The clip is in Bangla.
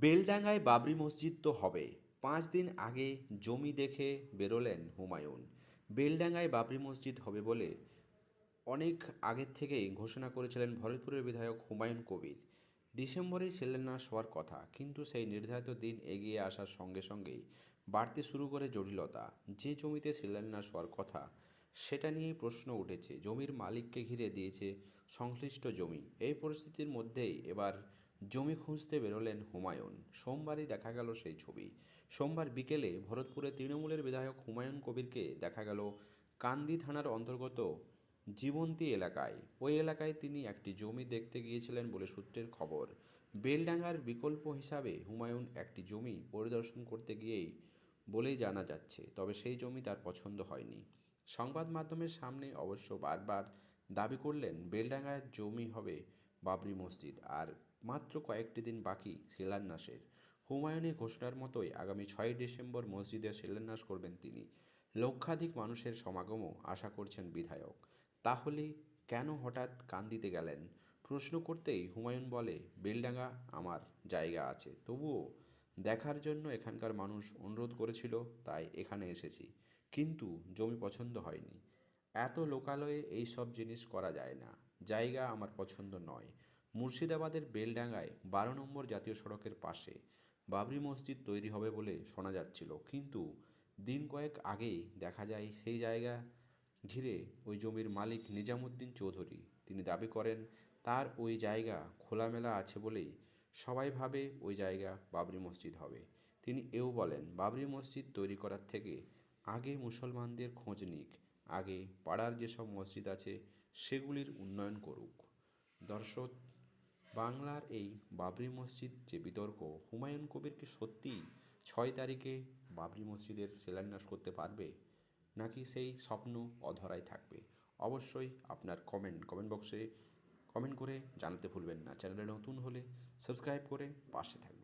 বেলডাঙ্গায় বাবরি মসজিদ তো হবে। পাঁচ দিন আগে জমি দেখে বেরোলেন হুমায়ুন। বেলডাঙ্গায় বাবরি মসজিদ হবে বলে অনেক আগের থেকেই ঘোষণা করেছিলেন ভরতপুরের বিধায়ক হুমায়ুন কবির। ডিসেম্বরেই শিলান্যাস হওয়ার কথা, কিন্তু সেই নির্ধারিত দিন এগিয়ে আসার সঙ্গে সঙ্গেই বাড়তে শুরু করে জটিলতা। যে জমিতে শিলান্যাস হওয়ার কথা, সেটা নিয়েই প্রশ্ন উঠেছে। জমির মালিককে ঘিরে দিয়েছে সংশ্লিষ্ট জমি। এই পরিস্থিতির মধ্যেই এবার জমি খুঁজতে বেরোলেন হুমায়ুন। সোমবারই দেখা গেল সেই ছবি। সোমবার বিকেলে ভরতপুরে তৃণমূলের বিধায়ক হুমায়ুন কবিরকে দেখা গেল কান্দি থানার অন্তর্গত জীবন্তী এলাকায়। ওই এলাকায় তিনি একটি জমি দেখতে গিয়েছিলেন বলে সূত্রের খবর। বেলডাঙ্গার বিকল্প হিসাবে হুমায়ুন একটি জমি পরিদর্শন করতে গিয়েই বলেই জানা যাচ্ছে, তবে সেই জমি তার পছন্দ হয়নি। সংবাদ মাধ্যমের সামনে অবশ্য বারবার দাবি করলেন, বেলডাঙ্গার জমি হবে বাবরি মসজিদ। আর মাত্র কয়েকটি দিন বাকি শিলান্যাসের। হুমায়ুনের ঘোষণার মতোই আগামী ছয়ই ডিসেম্বর মসজিদের শিলান্যাস করবেন তিনি। লক্ষাধিক মানুষের সমাগমও আশা করছেন বিধায়ক। তাহলে কেন হঠাৎ কান্দিতে গেলেন? প্রশ্ন করতেই হুমায়ুন বলে, বেলডাঙ্গা আমার জায়গা আছে। তবুও দেখার জন্য এখানকার মানুষ অনুরোধ করেছিল, তাই এখানে এসেছি। কিন্তু জমি পছন্দ হয়নি। এত লোকালয়ে এই সব জিনিস করা যায় না। জায়গা আমার পছন্দ নয়। মুর্শিদাবাদের বেলডাঙ্গায় বারো নম্বর জাতীয় সড়কের পাশে বাবরি মসজিদ তৈরি হবে বলে শোনা যাচ্ছিল। কিন্তু দিন কয়েক আগেই দেখা যায় সেই জায়গা ঘিরে ওই জমির মালিক নিজামুদ্দিন চৌধুরী। তিনি দাবি করেন, তার ওই জায়গা খোলামেলা আছে বলেই সবাই ভাবে ওই জায়গা বাবরি মসজিদ হবে। তিনি এও বলেন, বাবরি মসজিদ তৈরি করার থেকে আগে মুসলমানদের খোঁজ নিক, আগে পাড়ার যেসব মসজিদ আছে সেগুলির উন্নয়ন করুক। দর্শক বাংলার এই বাবরি মসজিদ যে বিতর্ক, হুমায়ুন কবির কি সত্যি ছয় তারিখে বাবরি মসজিদের শিলান্যাস করতে পারবে? নাকি সেই স্বপ্ন অধরাই থাকবে? অবশ্যই আপনার কমেন্ট কমেন্ট বক্সে কমেন্ট করে জানাতে ভুলবেন না। চ্যানেলে নতুন হলে সাবস্ক্রাইব করে পাশে থাকবেন।